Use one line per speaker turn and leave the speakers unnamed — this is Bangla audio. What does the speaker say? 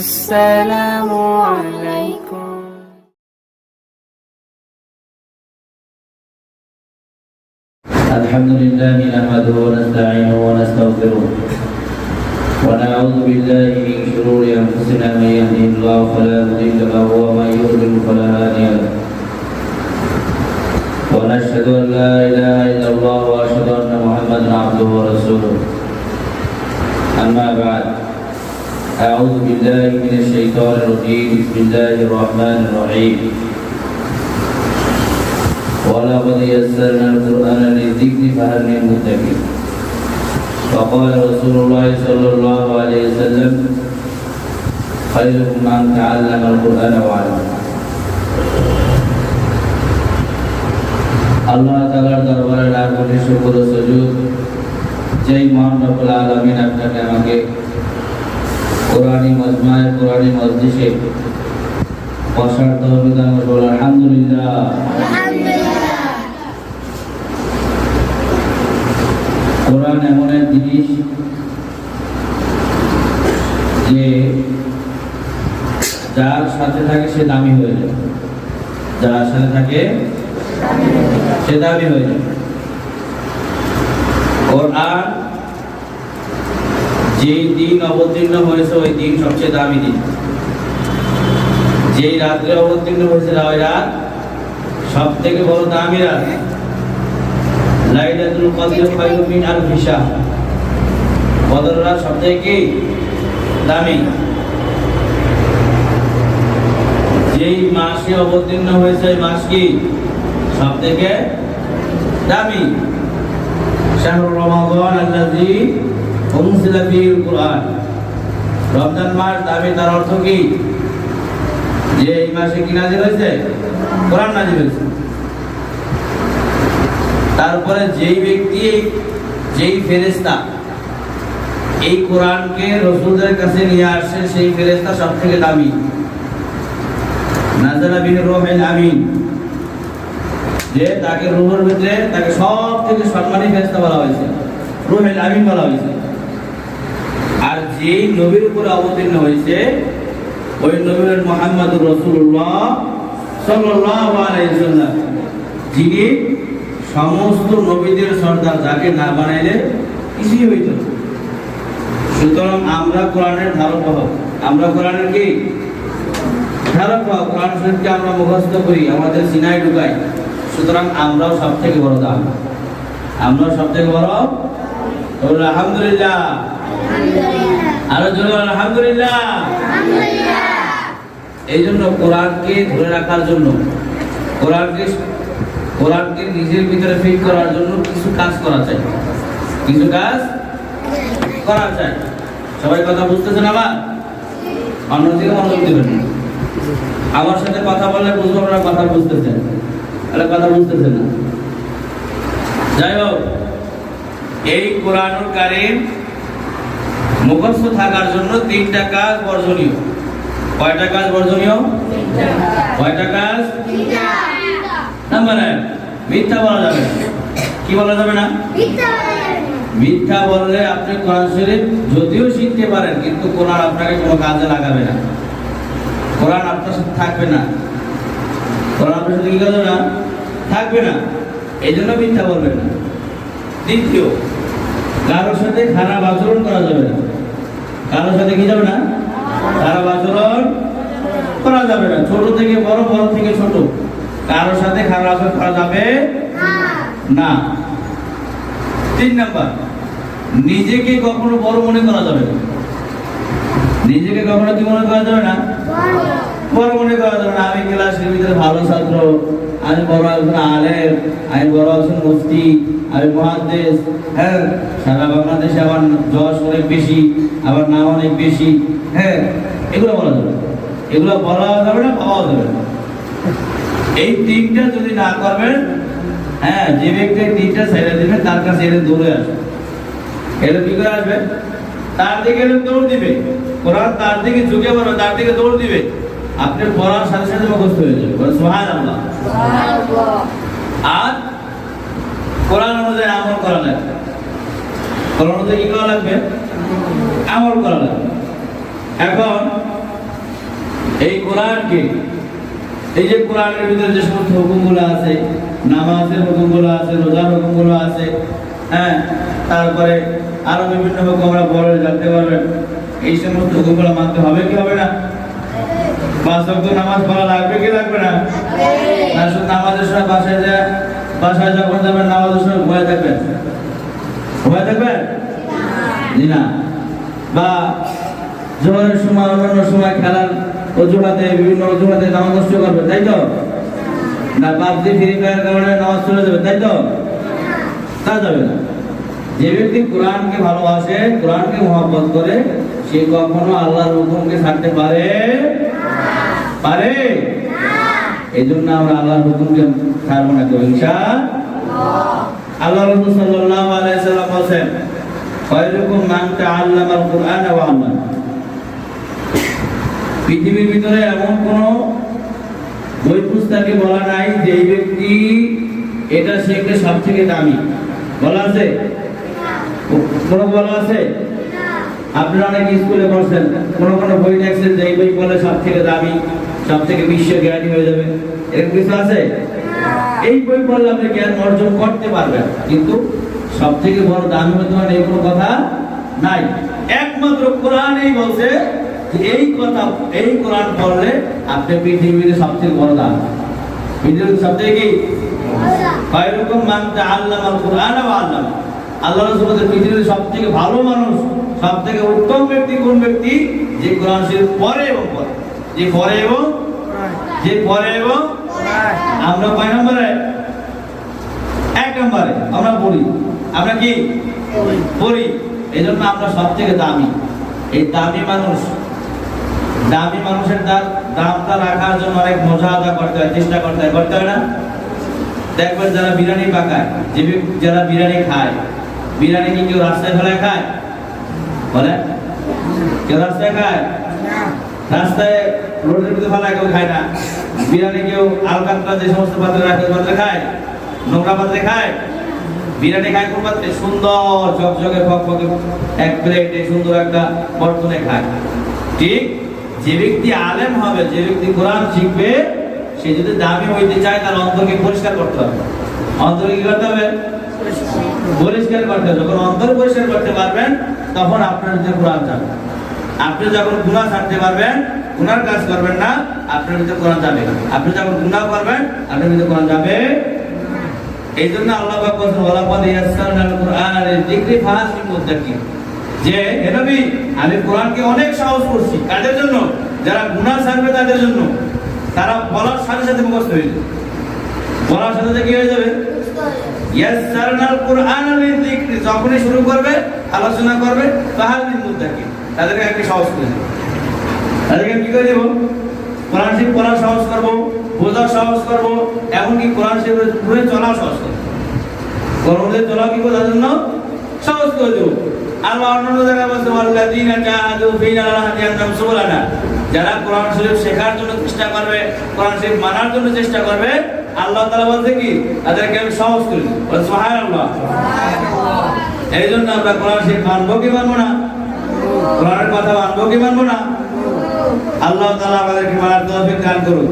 السلام عليكم.
الحمد لله نحمده ونستعينه ونستغفره. ونعوذ بالله من شرور أنفسنا من يهده الله فلا مضل له ومن يضلل فلا هادي له. ونشهد أن لا إله إلا الله وأشهد أن محمدا عبده ورسوله. أما بعد اعوذ بالله من الشيطان الرجيم بسم الله الرحمن الرحيم ولقد يسرنا القرآن للذكر فهل من مدكر وقال رسول الله صلى الله عليه وسلم خيركم من تعلم القرآن وعلمه আল্লাহ তাআলার দরবারে লাখ কোটি শুকর ও সুজুদ যেই মহান রব্বুল আলামিন আপনাকে আমাকে কোরআনী মজমায় কোরআনী মজলিসে বসার তৌফিক দান করুন আলহামদুলিল্লাহ। কোরআন এমন এক জিনিস যে যার সাথে থাকে সে দামি হয়ে যায়। যার সাথে থাকে সে দামি হয়ে যায়। কোরআন যেই দিন অবতীর্ণ হয়েছে, ওই দিন সবচেয়ে দামি দিন। যেই রাত্রে অবতীর্ণ হয়েছে, ওই রাত সব থেকে বড় দামি রাত। লাইলাতুল কদর খায়রুম মিন রাত সবথেকে কি? দামি। যেই মাসে অবতীর্ণ হয়েছে, ওই মাস কি? সব থেকে দামি শাহরুর রমাদান আল্লাযী কুরআন। রমজান মাস দামি তার অর্থ কি? যে এই মাসে কি নাজিল হয়েছে? কোরআন নাজিল হয়েছে। তারপরে যেই ব্যক্তি, যেই ফেরেস্তা এই কোরআনকে রসুলদের কাছে নিয়ে আসছে, সেই ফেরেস্তা সব থেকে দামি। নাজালা বিন আমিন। যে তাকে রুহের ভিতরে তাকে সব থেকে সম্মানী ফেরেস্তা বলা হয়েছে। রুহেল আমিন বলা হয়েছে। যেই নবীর উপরে অবতীর্ণ হয়েছে। ওই নবীর মোহাম্মদ রসুল্লাহ সাল্লাম যিনি সমস্ত নবীদের সর্দার, যাকে না বানাইলে কিছুই হইত সুতরাং আমরা কোরআনের ধারক বাহক আমরা কোরআনের কি? ধারক বাহক কোরআন শরীফকে আমরা মুখস্থ করি, আমাদের সিনাই ঢুকাই। সুতরাং আমরাও সব থেকে বড় দাম আমরাও সব থেকে বড় আলহামদুলিল্লাহ। আরও জোরে আলহামদুলিল্লাহ। এই জন্য কোরআনকে ধরে রাখার জন্য কোরআনকে কোরআনকে নিজের ভিতরে ফিট করার জন্য কিছু কাজ করা চাই। কিছু কাজ করা চাই। সবাই কথা বুঝতেছেন আবার? অন্যদিকে মনোযোগ দেবেন। আমার সাথে কথা বললে বুঝব আপনারা কথা বুঝতেছেন। তাহলে কথা বুঝতেছেন না। যাই হোক এই কোরআনুল কারিম মুখস্থ থাকার জন্য তিনটা কাজ বর্জনীয়। কয়টা কাজ বর্জনীয়? কয়টা কাজ? মিথ্যা বলা যাবে কি বলা যাবে না? মিথ্যা বললে আপনি কোরআন শরীফ যদিও শিখতে পারেন, কিন্তু কোরআন আপনাকে কোনো কাজে লাগাবে না। কোরআন আপনার সাথে থাকবে না। কোরআন আপনার সাথে কি করবে না? থাকবে না। এই জন্য মিথ্যা বলবেন না। দ্বিতীয়, কারোর সাথে খারাপ আচরণ করা যাবে না। কারোর সাথে কি যাবে না? খারাপ আচরণ করা যাবে না। ছোট থেকে বড় বড় থেকে ছোট। কারোর সাথে খারাপ আচরণ করা যাবে না। তিন নাম্বার, নিজেকে কখনো বড় মনে করা যাবে না। নিজেকে কখনো কি মনে করা যাবে না? বড় মনে করা যাবে না, আমি ক্লাসের ভিতরে ভালো ছাত্র, আমি বড় একজন আলেম, আমি বড় একজন মুফতি, আমি মহাদেশ হ্যাঁ? সারা বাংলাদেশে আমার যশ অনেক বেশি, আমার নাম অনেক বেশি হ্যাঁ? এগুলো বলা যাবে এগুলো বলা যাবে না, পাওয়া যাবে না। এই তিনটা যদি না করবেন হ্যাঁ যে ব্যক্তি তিনটা ছেড়ে দেবে, তার কাছে এলে দৌড়ে আসবে। এলে কি করে আসবে? তার দিকে এলে দৌড় দিবে। কোরআন তার দিকে ঝুঁকে পড়বে, তার দিকে দৌড় দিবে। আপনি পড়ার সাথে সাথে মুখস্থ হয়ে যাবে। সুহান আর কোরআন অনুযায়ী আমল করা লাগবে। কোরআন অনুযায়ী কি করা লাগবে? আমল করা লাগবে। এখন এই কোরআনকে, এই যে কোরআনের ভিতরে যে সমস্ত হুকুমগুলো আছে, নামাজের হুকুমগুলো আছে, রোজার হুকুমগুলো আছে হ্যাঁ তারপরে আরও বিভিন্ন হুকুম আমরা বলে জানতে পারবেন। এই সমস্ত হুকুমগুলো মানতে হবে কি হবে না? পাঁচ নামাজ লাগবে কি লাগবে না? নামাজের বা সময়, অন্যান্য সময় খেলার অজুহাতে, বিভিন্ন অজুহাতে নামাজ করবে, তাই তো? না ফ্রি ফায়ার কারণে নামাজ চলে যাবে, তাই তো? তা যাবে যে ব্যক্তি কোরআনকে ভালোবাসে, কোরআনকে মহব্বত করে, সে কখনো আল্লাহর হুকুমকে ছাড়তে পারে এই জন্য আমরা আল্লাহর হুকুমকে ছাড়বো না কেউ ইনশা আল্লাহ। রসুল সাল্লাল্লাহু আলাইহি সাল্লাম বলেন খয়রুকুম মান তাআল্লামাল কুরআন ওয়া আল্লামা পৃথিবীর ভিতরে এমন কোন বই পুস্তকে বলা নাই যে এই ব্যক্তি এটা শিখলে সব থেকে দামি। বলা আছে? কোনো বলা আছে? আপনারা অনেক স্কুলে পড়ছেন কোনো কোনো বই দেখছেন যে এই বই বলে সব থেকে দামি। সব থেকে বিশ্ব জ্ঞানী হয়ে যাবে। এরকম কিছু আছে? এই বই পড়লে আপনি জ্ঞান অর্জন করতে পারবেন। কিন্তু সব থেকে বড় দামি হতে পারে এই কোনো কথা নাই। একমাত্র কোরআনই বলছে যে এই কথা এই কোরআন পড়লে আপনি পৃথিবীতে সবথেকে বড় দাম। পৃথিবীতে সবথেকে কি? খায়রুকুম মান তাআল্লামাল কুরআন ওয়া আল্লামা। আল্লাহ রাসূল বলেন পৃথিবীর সবথেকে ভালো মানুষ সব থেকে উত্তম ব্যক্তি কোন ব্যক্তি? যে কোরআন শরীফ পড়ে এবং পড়ে। যে পরে এবং? যে পরে এবং? আমরা কয় নম্বরে? এক নম্বরে। আমরা পড়ি। আমরা কি? পড়ি। এই জন্য আমরা সব থেকে দামি। এই দামি মানুষ। দামি মানুষের দাম দামটা রাখার জন্য অনেক মজা আদা করতে হয় চেষ্টা করতে হয়। করতে হয় না? দেখবেন যারা বিরিয়ানি পাকায় যে যারা বিরিয়ানি খায় বিরিয়ানি কি কেউ রাস্তায় ফেলায় খায়? বলে কেউ রাস্তায় খায়? রাস্তায় রোডের মধ্যে ফেলায় কেউ খায় না। বিরিয়ানি কেউ আলকাতরা যে সমস্ত পাত্রে রাখে পাত্রে খায়? নোংরা পাত্রে খায়? বিরিয়ানি খায় কোন পাত্রে? সুন্দর ঝকঝকে ফকফকে এক প্লেটে সুন্দর একটা বর্তনে খায়। ঠিক যে ব্যক্তি আলেম হবে, যে ব্যক্তি কোরআন শিখবে, সে যদি দামি হইতে চায়, তার অন্তরকে পরিষ্কার করতে হবে। অন্তরকে কি করতে হবে? পরিষ্কার করতে হবে। যখন অন্তর পরিষ্কার করতে পারবেন, তখন আপনার যে কোরআন যাবে আপনি যখন গুনাহ ছাড়তে পারবেন গুনার কাজ করবেন না, আপনার ভিতরে কোরআন যাবে। আপনি যখন গুনাহ করবেন, আপনার ভিতরে কোরআন যাবে। এই জন্য আল্লাহ বলেছেন ওয়ালা কাদ ইয়াসসারনাল কুরআনা লিযিকরি ফাহাসিল মুত্তাকিন। যে, হে নবী, আমি কোরআনকে অনেক সহজ করছি। কাদের জন্য? যারা গুনাহ ছাড়বে তাদের জন্য। তারা বলার সাথে সাথে মুখস্থ হয়ে যাবে। বলার সাথে সাথে কি হয়ে যাবে? ইয়াসসারনাল কুরআনা লিযিকরি যখনই শুরু করবে, আলোচনা করবে ফাহাসিল মুত্তাকিন। তাদেরকে একটি সহজ করে দেব তাদেরকে আমি কি করে দেবো? কোরআন শরীফ পড়া সহজ করব বোঝা সাহস করব এমনকি কোরআন শরীফের ঘুরে চলা সহজ করব। কোরআনের চলা কি বোঝার জন্য? সহজ করে দেবো। আল্লাহ অন্যান্য জায়গায় বলছে ওয়াল্লাযীনা জাহাদু ফীনা সুবুলানা। যারা কোরআন শরীফ শেখার জন্য চেষ্টা করবে কোরআন শরীফ মানার জন্য চেষ্টা করবে আল্লাহ তাআলা বলছে কি? তাদেরকে আমি সহজ করে বল সুবহানাল্লাহ। এই জন্য আমরা কোরআন শরীফ মানবো কি মানবো না? কোরআনের কথা মানবো কি মানবো না? আল্লাহ তালা আমাদেরকে মানার তৌফিক দান করুন।